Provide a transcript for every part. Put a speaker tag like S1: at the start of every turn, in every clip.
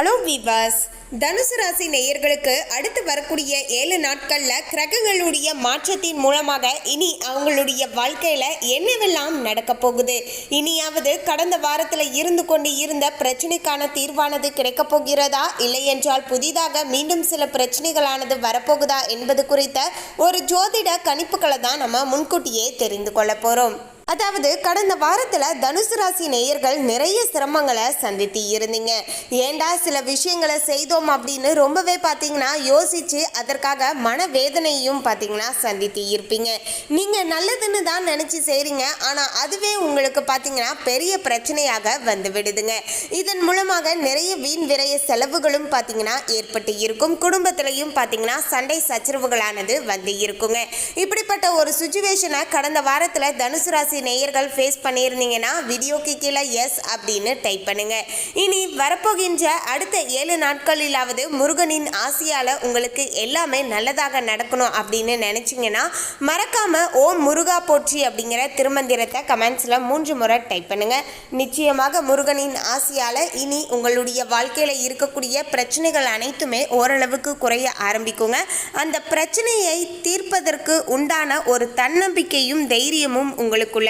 S1: Hello விவாஸ் தனுசு ராசி நேயர்களுக்கு அடுத்து வரக்கூடிய ஏழு நாட்களில் கிரகங்களுடைய மாற்றத்தின் மூலமாக இனி அவங்களுடைய வாழ்க்கையில் என்னவெல்லாம் நடக்க போகுது? இனியாவது கடந்த வாரத்தில் இருந்து கொண்டு இருந்த பிரச்சனைக்கான தீர்வானது கிடைக்கப் போகிறதா? இல்லை என்றால் புதிதாக மீண்டும் சில பிரச்சனைகளானது வரப்போகுதா என்பது குறித்த ஒரு ஜோதிட கணிப்புகளை தான் நம்ம முன்கூட்டியே தெரிந்து கொள்ள போகிறோம் அதாவது கடந்த வாரத்தில் தனுசு ராசி நேயர்கள் நிறைய சிரமங்களை சந்தித்து இருந்தீங்க. ஏண்டா சில விஷயங்களை செய்தோம் அப்படின்னு ரொம்பவே பார்த்தீங்கன்னா யோசிச்சு அதற்காக மனவேதனையும் பார்த்தீங்கன்னா சந்தித்து இருப்பீங்க. நீங்கள் நல்லதுன்னு தான் நினச்சி செய்கிறீங்க ஆனால் அதுவே உங்களுக்கு பார்த்தீங்கன்னா பெரிய பிரச்சனையாக வந்து விடுதுங்க. இதன் மூலமாக நிறைய வீண் விரைய செலவுகளும் பார்த்தீங்கன்னா ஏற்பட்டு இருக்கும். குடும்பத்திலையும் பார்த்தீங்கன்னா சண்டை சச்சரவுகளானது வந்து இருக்குங்க. இப்படிப்பட்ட ஒரு சுச்சுவேஷனை கடந்த வாரத்தில் தனுசு ராசி நேயர்கள் ஃபேஸ் பண்ணியிருந்தீங்கன்னா வீடியோக்கு கீழே எஸ் அப்படின்னு டைப் பண்ணுங்க. இனி வரப்போகின்ற அடுத்த ஏழு நாட்களிலாவது முருகனின் ஆசையால் உங்களுக்கு எல்லாமே நல்லதாக நடக்கணும் அப்படின்னு நினச்சிங்கன்னா மறக்காம ஓம் முருகா போற்றி அப்படிங்கிற திருமந்திரத்தை கமெண்ட்ஸில் மூன்று முறை டைப் பண்ணுங்க. நிச்சயமாக முருகனின் ஆசையால் இனி உங்களுடைய வாழ்க்கையில் இருக்கக்கூடிய பிரச்சனைகள் அனைத்துமே ஓரளவுக்கு குறைய ஆரம்பிக்குங்க. அந்த பிரச்சனையை தீர்ப்பதற்கு உண்டான ஒரு தன்னம்பிக்கையும் தைரியமும் உங்களுக்குள்ள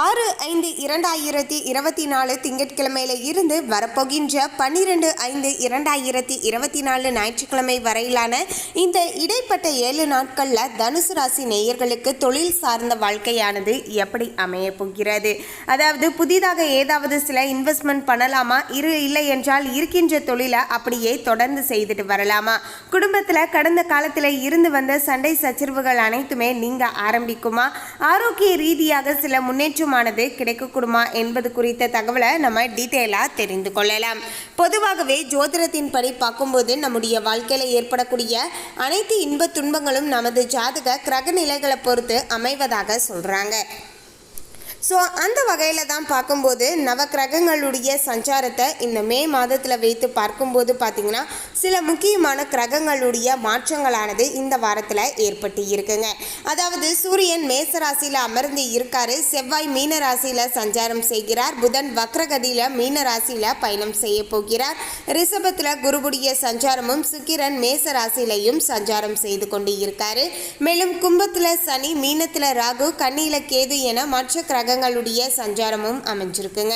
S1: ஆறு ஐந்து இரண்டாயிரத்தி இருபத்தி நாலு திங்கட்கிழமையில இருந்து வரப்போகின்ற பன்னிரெண்டு ஐந்து இரண்டாயிரத்தி இருபத்தி நாலு ஞாயிற்றுக்கிழமை வரையிலான இந்த இடைப்பட்ட ஏழு நாட்களில் தனுசு ராசி நேயர்களுக்கு தொழில் சார்ந்த வாழ்க்கையானது எப்படி அமைய போகிறது? அதாவது புதிதாக ஏதாவது சில இன்வெஸ்ட்மெண்ட் பண்ணலாமா? இரு இல்லை என்றால் இருக்கின்ற தொழிலை அப்படியே தொடர்ந்து செய்துட்டு வரலாமா? குடும்பத்தில் கடந்த காலத்தில் இருந்து வந்த சண்டை சச்சரவுகள் அனைத்துமே நீங்க ஆரம்பிக்குமா? ஆரோக்கிய ரீதியாக சில முன்னேற்றமானது கிடைக்கக்கூடுமா என்பது குறித்த தகவலை நம்ம டீட்டெயிலாக தெரிந்து கொள்ளலாம். பொதுவாகவே ஜோதிடத்தின்படி பார்க்கும்போது நம்முடைய வாழ்க்கையில் ஏற்படக்கூடிய அனைத்து இன்ப துன்பங்களும் நமது ஜாதக கிரக நிலைகளை பொறுத்து அமைவதாக சொல்கிறாங்க ஸோ அந்த வகையில் தான் பார்க்கும்போது நவக்கிரகங்களுடைய சஞ்சாரத்தை இந்த மே மாதத்தில் வைத்து பார்க்கும்போது பார்த்திங்கன்னா சில முக்கியமான கிரகங்களுடைய மாற்றங்களானது இந்த வாரத்தில் ஏற்பட்டு இருக்குங்க. அதாவது சூரியன் மேச ராசியில் அமர்ந்து இருக்காரு. செவ்வாய் மீன ராசியில் சஞ்சாரம் செய்கிறார். புதன் வக்ரகதியில் மீன ராசியில் பயணம் செய்ய போகிறார். ரிஷபத்தில் குருவுடைய சஞ்சாரமும் சுக்கிரன் மேச ராசியிலையும் சஞ்சாரம் செய்து கொண்டு இருக்காரு. மேலும் கும்பத்தில் சனி மீனத்தில் ராகு கண்ணியில் கேது என மற்ற கிரக கிரகங்களுடைய சஞ்சாரமும் அமைஞ்சிருக்குங்க.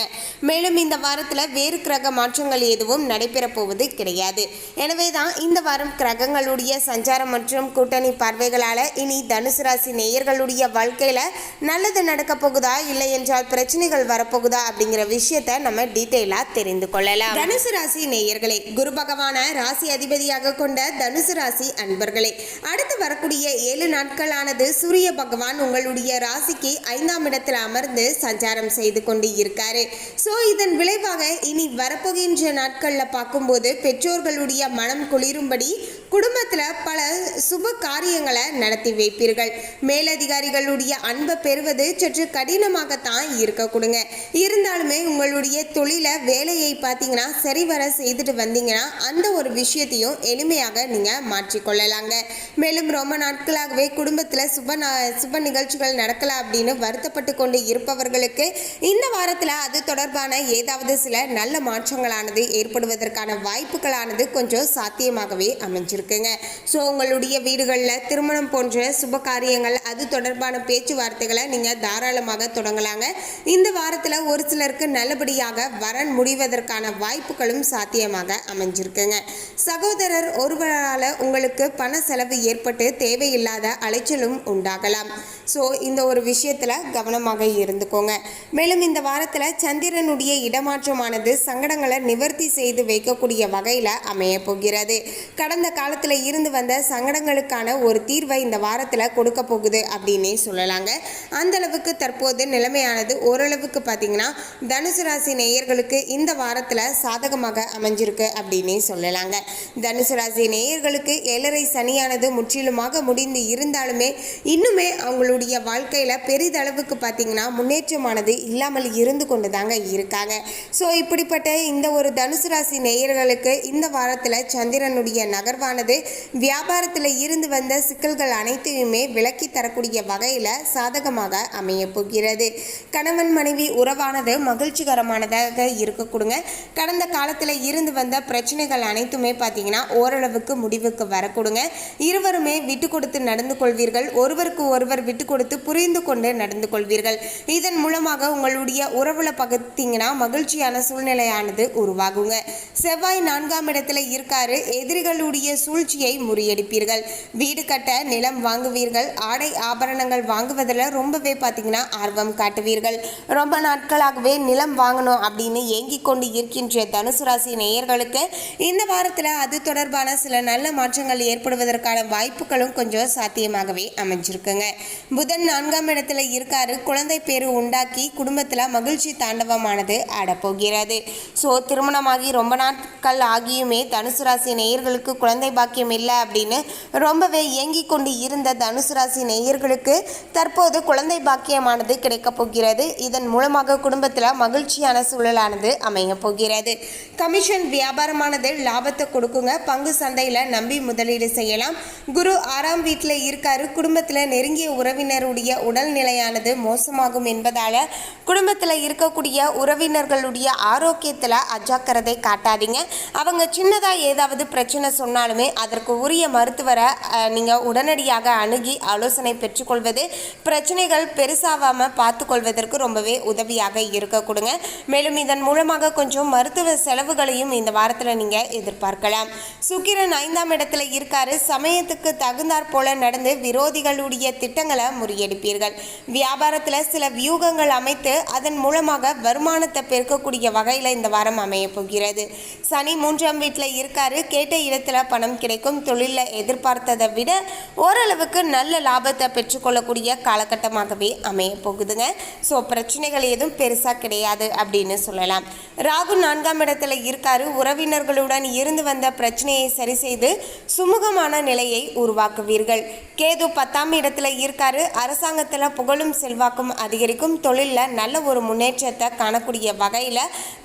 S1: மேலும் இந்த வாரத்தில் வேறு கிரக மாற்றங்கள் எதுவும் நடைபெறப்போவது கிடையாது. எனவே தான் இந்த வாரம் கிரகங்களுடைய சஞ்சாரம் மற்றும் கூட்டணி பார்வைகளால் இனி தனுசு ராசி நேயர்களுடைய வாழ்க்கையில் நல்லது நடக்க போகுதா இல்லை என்றால் பிரச்சனைகள் வரப்போகுதா அப்படிங்கிற விஷயத்த நம்ம டீட்டெயிலாக தெரிந்து கொள்ளலாம். தனுசு ராசி நேயர்களே குரு பகவான ராசி அதிபதியாக கொண்ட தனுசு ராசி அன்பர்களே அடுத்து வரக்கூடிய ஏழு நாட்களானது சூரிய பகவான் உங்களுடைய ராசிக்கு ஐந்தாம் இடத்தில் அமர் அமர்ந்து சஞ்சாரம் செய்து கொண்டு இருக்காரு. ஸோ இதன் விளைவாக இனி வரப்போகின்ற நாட்களில் பார்க்கும்போது பெற்றோர்களுடைய மனம் குளிரும்படி குடும்பத்தில் பல சுப காரியங்களை நடத்தி வைப்பீர்கள். மேலதிகாரிகளுடைய அன்பை பெறுவது சற்று கடினமாகத்தான் இருக்க கொடுங்க. இருந்தாலுமே உங்களுடைய தொழிலை வேலையை பார்த்தீங்கன்னா சரிவர செய்துட்டு வந்தீங்கன்னா அந்த ஒரு விஷயத்தையும் எளிமையாக நீங்கள் மாற்றிக்கொள்ளலாங்க. மேலும் ரொம்ப நாட்களாகவே குடும்பத்தில் சுப நா- சுப நிகழ்ச்சிகள் நடக்கலாம் அப்படின்னு வருத்தப்பட்டு கொண்டு இருப்பவர்களுக்கு இந்த வாரத்தில் அது தொடர்பான ஏதாவது சில நல்ல மாற்றங்களானது ஏற்படுவதற்கான வாய்ப்புகளானது கொஞ்சம் சாத்தியமாகவே அமைஞ்சிருக்குங்க. ஸோ உங்களுடைய வீடுகளில் திருமணம் போன்ற சுப காரியங்கள் அது தொடர்பான பேச்சுவார்த்தைகளை நீங்கள் தாராளமாக தொடங்கலாங்க. இந்த வாரத்தில் ஒரு சிலருக்கு நல்லபடியாக வரன் முடிவதற்கான வாய்ப்புகளும் சாத்தியமாக அமைஞ்சிருக்குங்க. சகோதரர் ஒருவரால் உங்களுக்கு பண செலவு ஏற்பட்டு தேவையில்லாத அலைச்சலும் உண்டாகலாம். ஸோ இந்த ஒரு விஷயத்தில் கவனமாக இரு இருந்துக்கோங்க. மேலும் இந்த வாரத்தில் சந்திரனுடைய இடமாற்றமானது சங்கடங்களை நிவர்த்தி செய்து வைக்கக்கூடிய வகையில் அமைய போகிறது. கடந்த காலத்தில் இருந்து வந்த சங்கடங்களுக்கான ஒரு தீர்வை இந்த வாரத்தில் கொடுக்க போகுது அப்படின்னே சொல்லலாங்க. அந்த அளவுக்கு தற்போது நிலைமையானது ஓரளவுக்கு பார்த்தீங்கன்னா தனுசு ராசி நேயர்களுக்கு இந்த வாரத்தில் சாதகமாக அமைஞ்சிருக்கு அப்படின்னே சொல்லலாங்க. தனுசு ராசி நேயர்களுக்கு ஏழரை சனியானது முற்றிலுமாக முடிந்து இருந்தாலுமே இன்னுமே அவங்களுடைய வாழ்க்கையில் பெரிதளவுக்கு பார்த்தீங்கன்னா பார்த்தீங்கன்னா முன்னேற்றமானது இல்லாமல் இருந்து கொண்டு தாங்க இருக்காங்க. ஸோ இப்படிப்பட்ட இந்த ஒரு தனுசு ராசி நேயர்களுக்கு இந்த வாரத்தில் சந்திரனுடைய நகர்வானது வியாபாரத்தில் இருந்து வந்த சிக்கல்கள் அனைத்தையுமே விலக்கி தரக்கூடிய வகையில் சாதகமாக அமைய போகிறது. கணவன் மனைவி உறவானது மகிழ்ச்சிகரமானதாக இருக்க கொடுங்க. கடந்த காலத்தில் இருந்து வந்த பிரச்சனைகள் அனைத்துமே பார்த்தீங்கன்னா ஓரளவுக்கு முடிவுக்கு வரக்கூடுங்க இருவருமே விட்டு கொடுத்து நடந்து கொள்வீர்கள். ஒருவருக்கு ஒருவர் விட்டு கொடுத்து புரிந்து கொண்டு நடந்து கொள்வீர்கள். இதன் மூலமாக உங்களுடைய உறவுல பார்த்தீங்கன்னா மகிழ்ச்சியான சூழ்நிலையானது உருவாகுங்க. செவ்வாய் நான்காம் இடத்துல இருக்காரு. எதிரிகளுடைய சூழ்ச்சியை முறியடிப்பீர்கள். வீடு கட்ட நிலம் வாங்குவீர்கள். ஆடை ஆபரணங்கள் வாங்குவதில் ரொம்பவே பார்த்தீங்கன்னா ஆர்வம் காட்டுவீர்கள். ரொம்ப நாட்களாகவே நிலம் வாங்கணும் அப்படின்னு ஏங்கிக் கொண்டு இருக்கின்ற தனுசு ராசி நேயர்களுக்கு இந்த வாரத்தில் அது தொடர்பான சில நல்ல மாற்றங்கள் ஏற்படுவதற்கான வாய்ப்புகளும் கொஞ்சம் சாத்தியமாகவே அமைஞ்சிருக்குங்க. புதன் நான்காம் இடத்துல இருக்காரு. குழந்தை பேரு உண்டாக்கி குடும்பத்தில் மகிழ்ச்சி தாண்டவமானது ஆடப்போகிறது. ஸோ திருமணமாகி ரொம்ப நாட்கள் ஆகியுமே தனுசு ராசி நேயர்களுக்கு குழந்தை பாக்கியம் இல்லை அப்படின்னு ரொம்பவே இயங்கி கொண்டு இருந்த தனுசு ராசி நேயர்களுக்கு தற்போது குழந்தை பாக்கியமானது கிடைக்கப் போகிறது. இதன் மூலமாக குடும்பத்தில் மகிழ்ச்சியான சூழலானது அமைய போகிறது. கமிஷன் வியாபாரமானது லாபத்தை கொடுக்குங்க. பங்கு சந்தையில் நம்பி முதலீடு செய்யலாம். குரு ஆறாம் வீட்டில் இருக்காரு. குடும்பத்தில் நெருங்கிய உறவினருடைய உடல்நிலையானது ஆகும் என்பதால் குடும்பத்தில் இருக்கக்கூடிய உறவினர்களுடைய ஆரோக்கியத்தில் அஜாக்கிரதை காட்டாதீங்க. அவங்க சின்னதாக ஏதாவது பிரச்சனை சொன்னாலுமே அதற்கு உரிய மருத்துவரை நீங்கள் உடனடியாக அணுகி ஆலோசனை பெற்றுக்கொள்வது பிரச்சனைகள் பெருசாகாமல் பார்த்துக்கொள்வதற்கு ரொம்பவே உதவியாக இருக்க கொடுங்க. மேலும் இதன் மூலமாக கொஞ்சம் மருத்துவ செலவுகளையும் இந்த வாரத்தில் நீங்கள் எதிர்பார்க்கலாம். சுக்கிரன் ஐந்தாம் இடத்துல இருக்காரு. சமயத்துக்கு தகுந்தாற் போல நடந்து விரோதிகளுடைய திட்டங்களை முறியடிப்பீர்கள். வியாபாரத்தில் சில வியூகங்கள் அமைத்து அதன் மூலமாக வருமானத்தை பெருக்கக்கூடிய வகையில் இந்த வாரம் அமைய போகிறது. சனி மூன்றாம் வீட்டில் இருக்காரு. கேட்ட இடத்துல பணம் கிடைக்கும். தொழிலில் எதிர்பார்த்ததை விட ஓரளவுக்கு நல்ல லாபத்தை பெற்றுக்கொள்ளக்கூடிய காலகட்டமாகவே அமைய போகுதுங்க. ஸோ பிரச்சனைகள் எதுவும் பெருசாக கிடையாது அப்படின்னு சொல்லலாம். ராகு நான்காம் இடத்துல இருக்காரு. உறவினர்களுடன் இருந்து வந்த பிரச்சனையை சரி செய்து சுமூகமான நிலையை உருவாக்குவீர்கள். கேது பத்தாம் இடத்துல இருக்காரு. அரசாங்கத்தில் புகழும் செல்வாக்கும் அதிக அதிகரிக்கும் தொழிலில் நல்ல ஒரு முன்னேற்றத்தை காணக்கூடிய வகையில்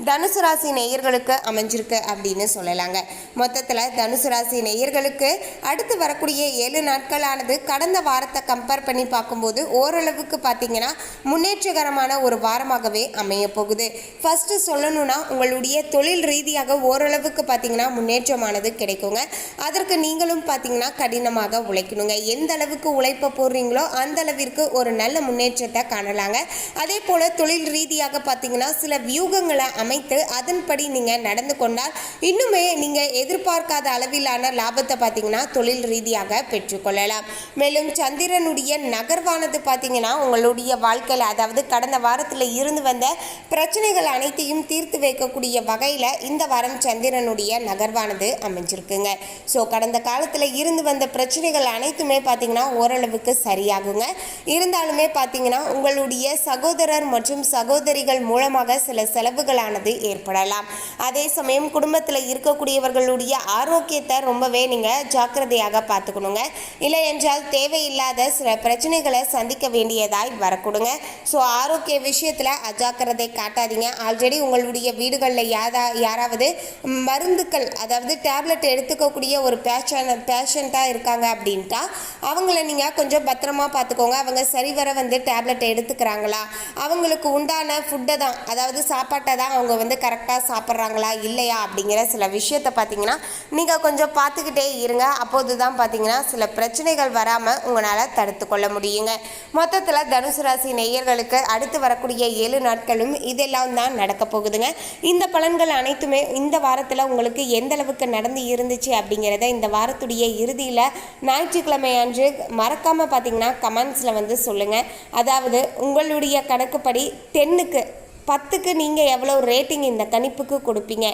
S1: தனுசு ராசி நேயர்களுக்கு அமைஞ்சிருக்கு அப்படின்னு சொல்லலாங்க. மொத்தத்தில் தனுசு ராசி நேயர்களுக்கு அடுத்து வரக்கூடிய ஏழு நாட்களானது கடந்த வாரத்தை கம்பேர் பண்ணி பார்க்கும்போது ஓரளவுக்கு பார்த்தீங்கன்னா முன்னேற்றகரமான ஒரு வாரமாகவே அமைய போகுது. ஃபர்ஸ்ட் சொல்லணும்னா உங்களுடைய தொழில் ரீதியாக ஓரளவுக்கு பார்த்தீங்கன்னா முன்னேற்றமானது கிடைக்குங்க. அதற்கு நீங்களும் பார்த்தீங்கன்னா கடினமாக உழைக்கணுங்க. எந்த அளவுக்கு உழைப்பை போடுறீங்களோ அந்த அளவிற்கு ஒரு நல்ல முன்னேற்றத்தை காணலாம். காணலாங்க அதே போல் தொழில் ரீதியாக பார்த்தீங்கன்னா சில வியூகங்களை அமைத்து அதன்படி நீங்கள் நடந்து கொண்டால் இன்னுமே நீங்கள் எதிர்பார்க்காத அளவிலான லாபத்தை பார்த்தீங்கன்னா தொழில் ரீதியாக பெற்றுக்கொள்ளலாம் மேலும் சந்திரனுடைய நகர்வானது பார்த்தீங்கன்னா உங்களுடைய வாழ்க்கையில் அதாவது கடந்த வாரத்தில் இருந்து வந்த பிரச்சனைகள் அனைத்தையும் தீர்த்து வைக்கக்கூடிய வகையில் இந்த வாரம் சந்திரனுடைய நகர்வானது அமைஞ்சிருக்குங்க. ஸோ கடந்த காலத்தில் இருந்து வந்த பிரச்சனைகள் அனைத்துமே பார்த்தீங்கன்னா ஓரளவுக்கு சரியாகுங்க. இருந்தாலுமே பார்த்தீங்கன்னா உங்களுடைய சகோதரர் மற்றும் சகோதரிகள் மூலமாக சில செலவுகளானது ஏற்படலாம். அதே சமயம் குடும்பத்தில் இருக்கக்கூடியவர்களுடைய ஆரோக்கியத்தை ரொம்பவே நீங்கள் ஜாக்கிரதையாக பார்த்துக்கணுங்க. இல்லை என்றால் தேவையில்லாத சில பிரச்சனைகளை சந்திக்க வேண்டியதாய் வரக்கூடுங்க. ஸோ ஆரோக்கிய விஷயத்தில் அஜாக்கிரதை காட்டாதீங்க. ஆல்ரெடி உங்களுடைய வீடுகளில் யாரா யாராவது மருந்துக்கள் அதாவது டேப்லெட் எடுத்துக்கக்கூடிய ஒரு பேஷன் பேஷண்ட்டாக இருக்காங்க அப்படின்ட்டா அவங்கள நீங்கள் கொஞ்சம் பத்திரமா பார்த்துக்கோங்க. அவங்க சரிவர வந்து டேப்லெட் எடுத்துக்கிறாங்களா அவங்களுக்கு உண்டான ஃபுட்டை தான் அதாவது சாப்பாட்டை தான் அவங்க வந்து கரெக்டாக சாப்பிட்றாங்களா இல்லையா அப்படிங்கிற சில விஷயத்தை பார்த்தீங்கன்னா நீங்கள் கொஞ்சம் பார்த்துக்கிட்டே இருங்க. அப்போது தான் பார்த்தீங்கன்னா சில பிரச்சனைகள் வராமல் உங்களால் தடுத்து கொள்ள முடியுங்க. மொத்தத்தில் தனுசு ராசி நேயர்களுக்கு அடுத்து வரக்கூடிய ஏழு நாட்களும் இதெல்லாம் தான் நடக்க போகுதுங்க. இந்த பலன்கள் அனைத்துமே இந்த வாரத்தில் உங்களுக்கு எந்த அளவுக்கு நடந்து இருந்துச்சு அப்படிங்கிறத இந்த வாரத்துடைய இறுதியில் ஞாயிற்றுக்கிழமை அன்று மறக்காமல் பார்த்தீங்கன்னா கமெண்ட்ஸில் வந்து சொல்லுங்கள் அதாவது உங்களுடைய கணக்குப்படி தென்னுக்கு பத்துக்கு நீங்கள் எவ்வளோ ரேட்டிங் இந்த கணிப்புக்கு கொடுப்பீங்க?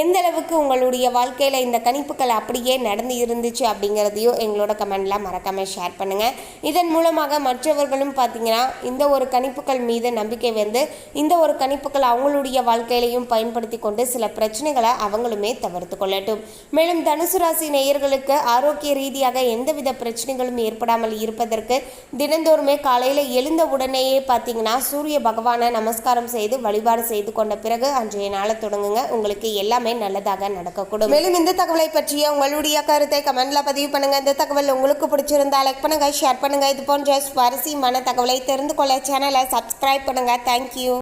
S1: எந்த அளவுக்கு உங்களுடைய வாழ்க்கையில் இந்த கணிப்புகள் அப்படியே நடந்து இருந்துச்சு அப்படிங்கிறதையும் எங்களோட கமெண்டில் மறக்காமல் ஷேர் பண்ணுங்கள் இதன் மூலமாக மற்றவர்களும் பார்த்தீங்கன்னா இந்த ஒரு கணிப்புகள் மீது நம்பிக்கை வந்து இந்த ஒரு கணிப்புகள் அவங்களுடைய வாழ்க்கையிலையும் பயன்படுத்தி கொண்டு சில பிரச்சனைகளை அவங்களுமே தவிர்த்து கொள்ளட்டும். மேலும் தனுசு ராசி நேயர்களுக்கு ஆரோக்கிய ரீதியாக எந்தவித பிரச்சனைகளும் ஏற்படாமல் இருப்பதற்கு தினந்தோறுமே காலையில் எழுந்த உடனேயே பார்த்தீங்கன்னா சூரிய பகவானை நமஸ்காரம் செய்து வழிபாடு செய்து கொண்ட பிறகு அன்றைய நாளை தொடங்குங்க. உங்களுக்கு எல்லாமே நல்லதாக நடக்கக்கூடும். மேலும் இந்த தகவலை பற்றிய உங்களுடைய கருத்தை கமெண்ட்ல பதிவு பண்ணுங்க. இந்த தகவல் உங்களுக்கு பிடிச்சிருந்தா லைக் பண்ணுங்க ஷேர் பண்ணுங்க. இது போன்ற சுவாரஸ்யமான தகவலை தெரிந்து கொள்ள சேனலை சப்ஸ்கிரைப் பண்ணுங்க. தேங்க்யூ